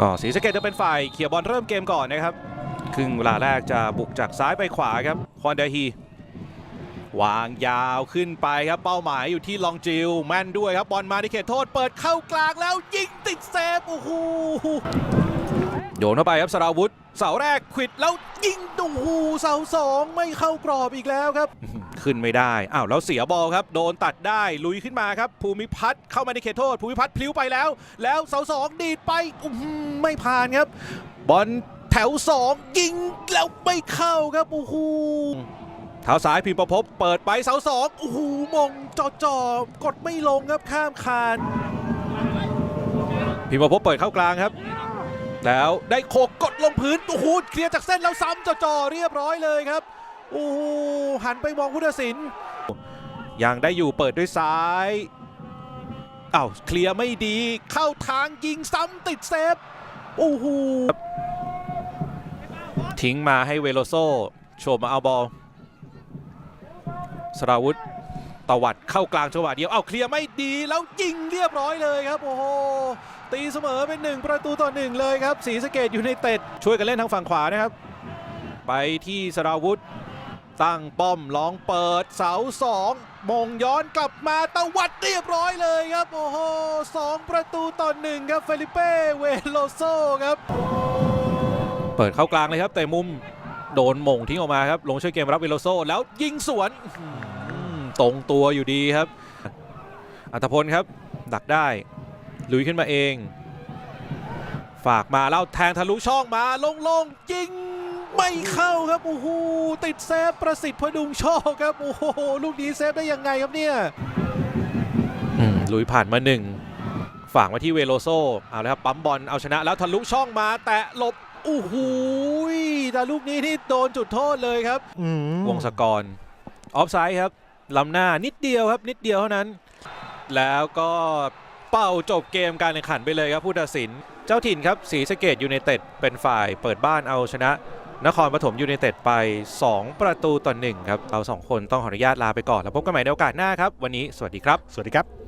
ก็ศรีสะเกดจะเป็นฝ่ายเขี่ยบอลเริ่มเกมก่อนนะครับครึ่งเวลาแรกจะบุกจากซ้ายไปขวาครับควอนเดฮีวางยาวขึ้นไปครับเป้าหมายอยู่ที่ลองจิลแม่นด้วยครับบอลมาในเขตโทษเปิดเข้ากลางแล้วยิงติดเซฟโอ้โหโยนเข้าไปครับสราวุธเสาแรกขิดแล้วยิงโอ้โหเสาสองไม่เข้ากรอบอีกแล้วครับ ขึ้นไม่ได้อ้าวแล้วเสียบอลครับโดนตัดได้ลุยขึ้นมาครับ ภูมิพัฒน์เข้ามาในเขตโทษ ภูมิพัฒน์พลิ้วไปแล้ว แล้วเสาสองดีดไปอื้อหือไม่ผ่านครับ บอลแถวสองยิงแล้วไม่เข้าครับโอ้โหเท้าซ้ายพิมประพบเปิดไปเสาสองโอ้โหมงจ่อจ่อกดไม่ลงครับข้ามคานพิมประพบเปิดเข้ากลางครับ แล้วได้โขกกดลงพื้นโอ้โหเคลียร์จากเส้นแล้วซ้ำจ่อจ่อๆเรียบร้อยเลยครับ โอ้โหหันไปมองพุทธศิลป์ยังได้อยู่เปิดด้วยซ้ายอ้าวเคลียร์ไม่ดีเข้าทางยิงซ้ำติดเซฟโอ้โหทิ้งมาให้เวโลโซโฉบมาเอาบอลสราวุธตวัดเข้ากลางจังหวะเดียว เอาเคลียร์ไม่ดีแล้วยิงเรียบร้อยเลยครับ โอ้โห ตีเสมอเป็นหนึ่งประตูต่อหนึ่งเลยครับ สีสะเกตอยู่ในเต็ด ช่วยกันเล่นทางฝั่งขวานะครับ ไปที่สราวุธ ตั้งป้อมลองเปิดเสาสองมงย้อนกลับมาตวัดเรียบร้อยเลยครับ โอ้โหสองประตูต่อหนึ่งครับเฟลิเป้เวโลโซครับ เปิดเข้ากลางเลยครับ แต่มุมโดนมงทิ้งออกมาครับ ลงช่วยเกมรับเวโลโซแล้วยิงสวนตรงตัวอยู่ดีครับ อัตพลครับ ดักได้ลุยขึ้นมาเอง ฝากมาแล้วแทงทะลุช่องมาโล่งๆยิง ไม่เข้าครับโอ้โหติดเซฟประสิทธิ์พดุงโชคครับโอ้โหลูกนี้เซฟได้ยังไงครับเนี่ยอืมลุยผ่านมาหนึ่งฝากมาที่เวโลโซเอาเลยครับปั๊มบอลเอาชนะแล้วทะลุช่องมาแตะหลบโอ้โหแต่ลูกนี้นี่โดนจุดโทษเลยครับอืมวงศกรออฟไซด์ครับล้ำหน้านิดเดียวครับ นิดเดียวเท่านั้น แล้วก็เป่าจบเกมการแข่งขันไปเลยครับผู้ตัดสิน เจ้าถิ่นครับสีสะเกตยูไนเต็ดเป็นฝ่ายเปิดบ้านเอาชนะ นครปฐมยูเนเต็ดไป 2 ประตูต่อหนึ่งครับเราสองคนต้องขออนุญาตลาไปก่อน แล้วพบกันใหม่ในโอกาสหน้าครับ วันนี้สวัสดีครับ สวัสดีครับ